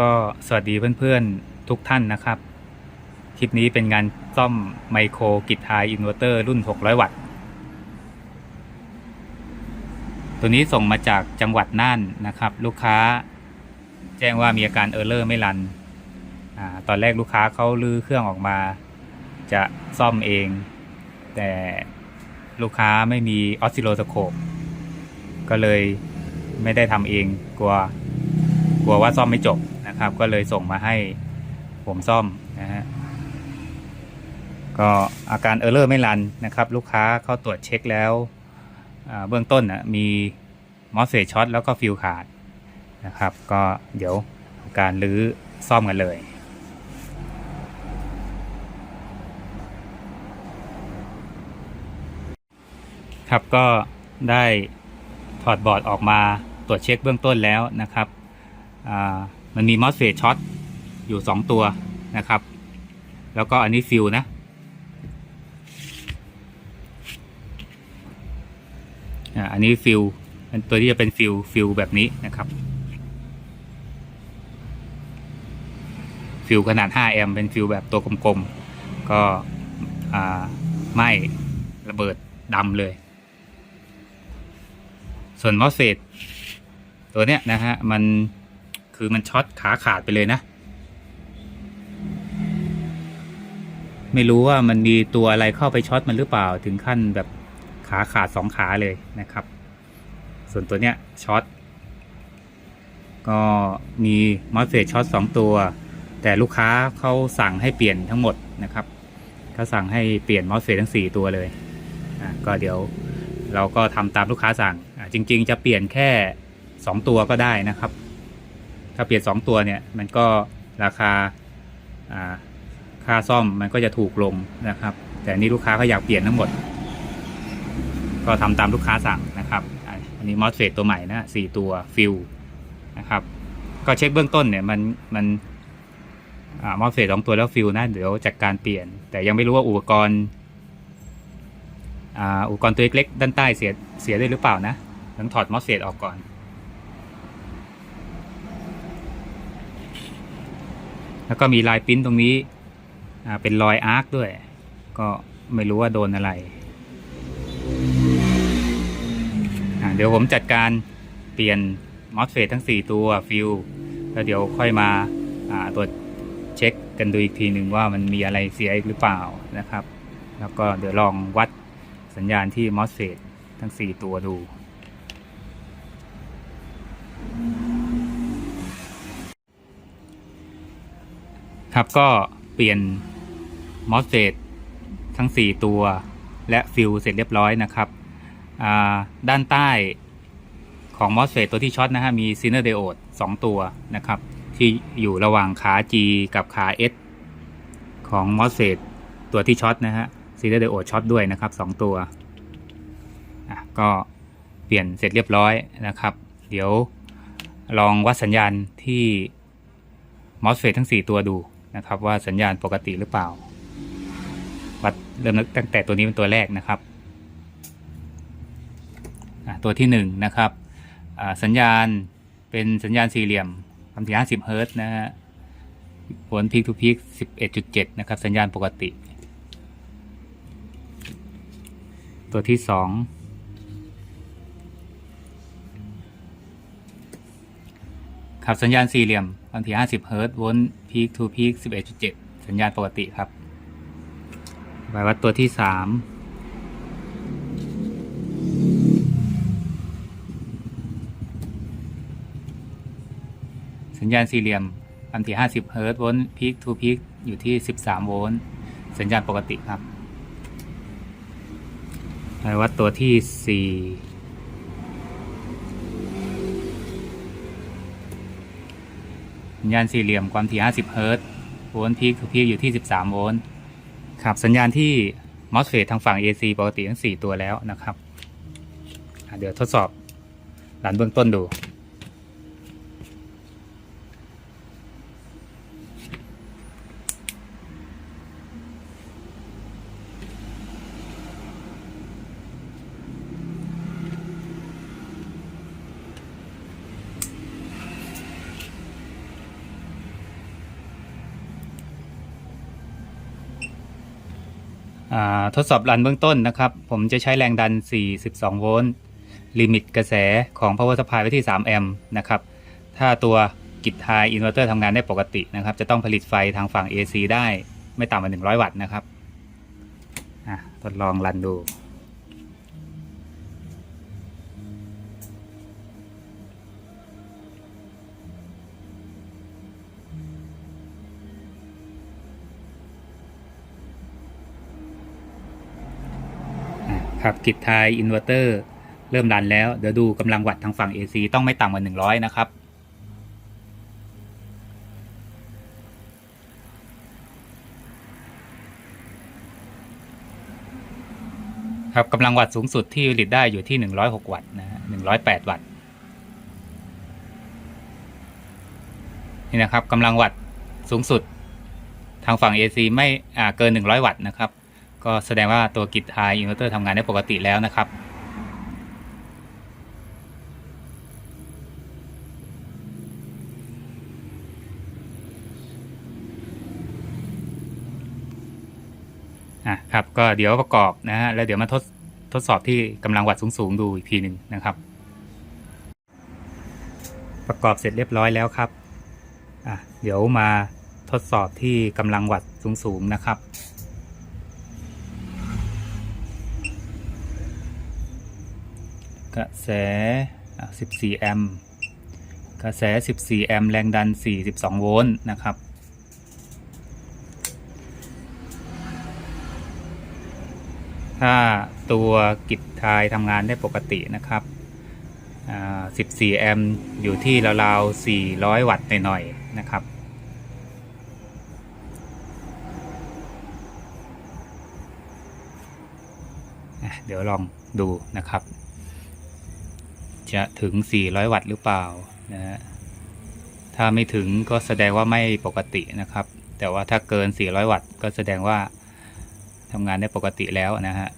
ก็สวัสดีเพื่อนๆทุกท่านนะครับ คลิปนี้เป็นงานซ่อมไมโครกิทไฮอินเวอร์เตอร์รุ่น 600 วัตต์ ตัวนี้ส่งมาจากจังหวัดน่านนะครับ ลูกค้าแจ้งว่ามีอาการเออร์เลอร์ไม่รันอตอนแรกลูกค้าเขาลื้อเครื่องออกมา จะซ่อมเอง แต่ลูกค้าไม่มีออสซิโลสโคปก็เลยไม่ได้ทำเองกลัวกลัวว่าซ่อมไม่จบ นะครับ ก็เลยส่งมาให้ผมซ่อมนะฮะก็อาการเออร์เลอร์ไม่รันนะครับ ลูกค้าเข้าตรวจเช็คแล้วอ่าเบื้องต้นนะมีมอสเฟตช็อตแล้วก็ฟิวขาดนะครับ ก็เดี๋ยวทำการรื้อซ่อมกันเลยครับก็ได้ถอดบอร์ดออกมาตรวจเช็คเบื้องต้นแล้วนะครับอ่า มันมีมอสเฟตช็อตอยู่2ตัวนะครับ แล้วก็อันนี้ฟิลนะ อันนี้ฟิลตัวที่จะเป็นฟิลฟิลแบบนี้นะครับ ฟิลขนาด 5 แอมป์เป็นฟิลแบบตัวกลมๆ ก็ไหม้ระเบิดดำเลย ส่วนมอสเฟตตัวเนี้ยนะฮะ มัน คือมันช็อตขาขาดไปเลยนะ ไม่รู้ว่ามันมีตัวอะไรเข้าไปช็อตมันหรือเปล่าถึงขั้นแบบขาขาดสองขาเลยนะครับ ส่วนตัวเนี้ยช็อตก็มีมอสเฟตช็อตสองตัว แต่ลูกค้าเขาสั่งให้เปลี่ยนทั้งหมดนะครับเขาสั่งให้เปลี่ยนมอสเฟตทั้งสี่ตัวเลยอะก็เดี๋ยวเราก็ทำตามลูกค้าสั่งอะจริง ๆ จะเปลี่ยนแค่สองตัวก็ได้นะครับ ถ้าเปลี่ยนสองตัวเนี่ยมันก็ราคาค่าซ่อมมันก็จะถูกลงนะครับ แต่นี่ลูกค้าก็อยากเปลี่ยนทั้งหมด ก็ทำตามลูกค้าสั่งนะครับอันนี้มอสเฟตตัวใหม่นะสี่ตัวฟิลนะครับ ก็เช็คเบื้องต้นเนี่ยมันมันอมอสเฟตสองตัวแล้วฟิลนะเดี๋ยวจัดการเปลี่ยน แต่ยังไม่รู้ว่าอุปกรณ์อุปกรณ์ตัวเล็กๆด้านใต้เสียเสียด้วยหรือเปล่านะต้องถอดมอสเฟตออกก่อน แล้วก็มีลายปิ้นตรงนี้เป็นรอยอาร์คด้วย ก็ไม่รู้ว่าโดนอะไร เดี๋ยวผมจัดการเปลี่ยนมอสเฟตทั้ง 4 ตัวฟิลแล้วเดี๋ยวค่อยมาอ่าตรวจเช็คกันดูอีกทีหนึ่งว่ามันมีอะไรเสียอีกหรือเปล่านะครับ แล้วก็เดี๋ยวลองวัดสัญญาณที่มอสเฟตทั้ง 4 ตัวดู ครับก็เปลี่ยนมอสเฟตทั้ง 4 ตัว และฟิลเสร็จเรียบร้อยนะครับ ด้านใต้ของมอสเฟตตัวที่ช็อตนะฮะมีซินเนอร์เดโอด2ตัวนะครับ ที่อยู่ระหว่างขา G กับขา S ของมอสเฟตตัวที่ช็อตนะฮะซินเนอร์เดโอดช็อตด้วยนะครับ 2 ตัวอะก็เปลี่ยนเสร็จเรียบร้อยนะครับ เดี๋ยวลองวัดสัญญาณที่มอสเฟตทั้ง 4 ตัวดู นะครับ ว่าสัญญาณปกติหรือเปล่า วัดเริ่มตั้งแต่ตัวนี้เป็นตัวแรกนะครับ ตัวที่หนึ่งนะครับสัญญาณเป็นสัญญาณสี่เหลี่ยมความถี่50เฮิรตซ์นะฮะผลพีคทูพีคจ็ดนะครับ สัญญาณปกติ ตัวที่สอง ครับสัญญาณสี่เหลี่ยมความถี่50เฮิรตซ์วนพีคทูพีค11.7 สัญญาณปกติครับไปวัดตัวที่สามสัญญาณสี่เหลี่ยมความถี่ 50 เฮิรตซ์โวลต์พีคทูพีคอยู่ที่ 13 โวลต์ สัญญาณปกติครับไปวัดตัวที่สี่ สัญญาณสี่เหลี่ยมความถี่ 50 เฮิรตซ์โวลต์พีคทูพีคอยู่ที่ 13 โวลต์ครับสัญญาณที่ MOSFET ทางฝั่ง AC ปกติทั้ง 4 ตัวแล้วนะครับ เดี๋ยวทดสอบหลันเบื้องต้นดู ทดสอบรันเบื้องต้นนะครับ ผมจะใช้แรงดัน 42 โวลต์ลิมิตกระแสของ power supply ไว้ที่ 3 แอมป์นะครับ ถ้าตัวกิจไฮอินเวอร์เตอร์ทำงานได้ปกตินะครับ จะต้องผลิตไฟทางฝั่ง AC ได้ไม่ต่ำกว่า 100 วัตต์นะครับอะทดลองรันดู ครับกิจไทยอินเวอร์เตอร์เริ่มรันแล้ว เดี๋ยวดูกำลังวัตทางฝั่ง AC ต้องไม่ต่ำกว่า 100 นะครับ ครับกำลังวัตสูงสุดที่ผลิตได้อยู่ที่ 106 วัตต์นะฮะ108 วัตต์นี่นะครับกำลังวัตสูงสุดทางฝั่ง AC ไม่เกิน 100 วัตต์นะครับ ก็แสดงว่าตัวกิจไฮอินเวอร์เตอร์ทำงานได้ปกติแล้วนะครับ อะครับก็เดี๋ยวประกอบนะฮะแล้วเดี๋ยวมาทดทดสอบที่กำลังวัดสูงๆดูอีกทีหนึ่งนะครับ ประกอบเสร็จเรียบร้อยแล้วครับอะเดี๋ยวมาทดสอบที่กำลังวัดสูงๆนะครับ กระแส 14 แอมป์ กระแส 14 แอมป์ แรงดัน 42 โวลต์ นะครับ ถ้าตัวกิจทายทำงานได้ปกตินะครับอ่า14 แอมป์ อยู่ที่ราวๆ 400 วัตต์หน่อยๆ นะครับเดี๋ยวลองดูนะครับ จะถึง 400 วัตต์หรือเปล่านะฮะถ้าไม่ถึงก็แสดงว่าไม่ปกตินะครับ แต่ว่าถ้าเกิน 400 วัตต์ก็แสดงว่าทำงานได้ปกติแล้วนะฮะ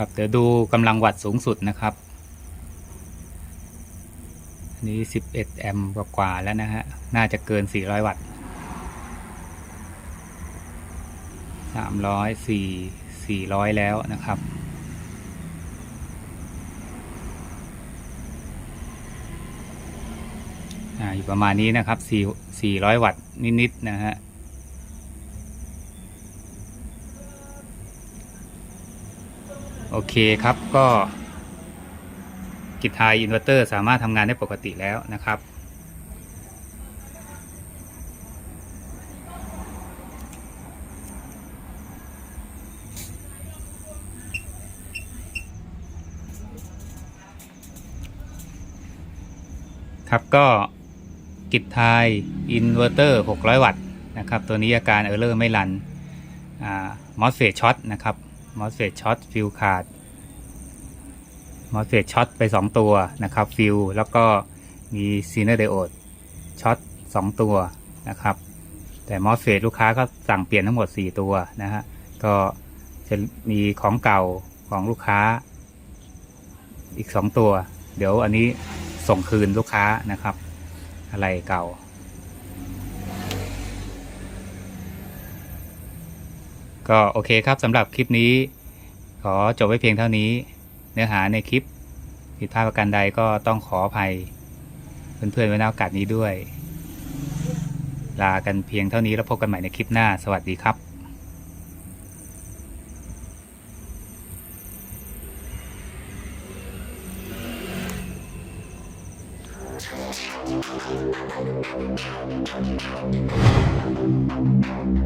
ครับเดี๋ยวดูกำลังวัตต์สูงสุดนะครับอันนี้ 11 แอมป์กว่าๆแล้วนะฮะ น่าจะเกิน 400 วัตต์ 300 4 400 แล้วนะครับอ่าอยู่ประมาณนี้นะครับ 4 400 วัตต์นิด ๆ นะฮะ โอเคครับก็กิจไทยอินเวอร์เตอร์สามารถทำงานได้ปกติแล้วนะครับครับก็กิจไทยอินเวอร์เตอร์ 600 วัตต์นะครับ ตัวนี้อาการเออร์เลอร์ไม่รันมอสเฟตช็อตนะครับ มอสเฟตช็อตฟิลขาดมอสเฟตช็อตไป 2 ตัวนะครับฟิลแล้วก็มีซีเนอร์ไดโอดช็อต2 ตัวนะครับ แต่มอสเฟตลูกค้าก็สั่งเปลี่ยนทั้งหมด 4 ตัวนะฮะก็จะมีของเก่าของลูกค้าอีก 2 ตัว เดี๋ยวอันนี้ส่งคืนลูกค้านะครับ อะไรเก่า ก็โอเคครับสำหรับคลิปนี้ ขอจบไว้เพียงเท่านี้ เนื้อหาในคลิปผิดพลาดประการใดก็ต้องขออภัย เพื่อนๆไว้ในโอกาสนี้ด้วย ลากันเพียงเท่านี้แล้วพบกันใหม่ในคลิปหน้า สวัสดีครับ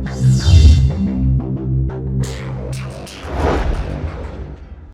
Thank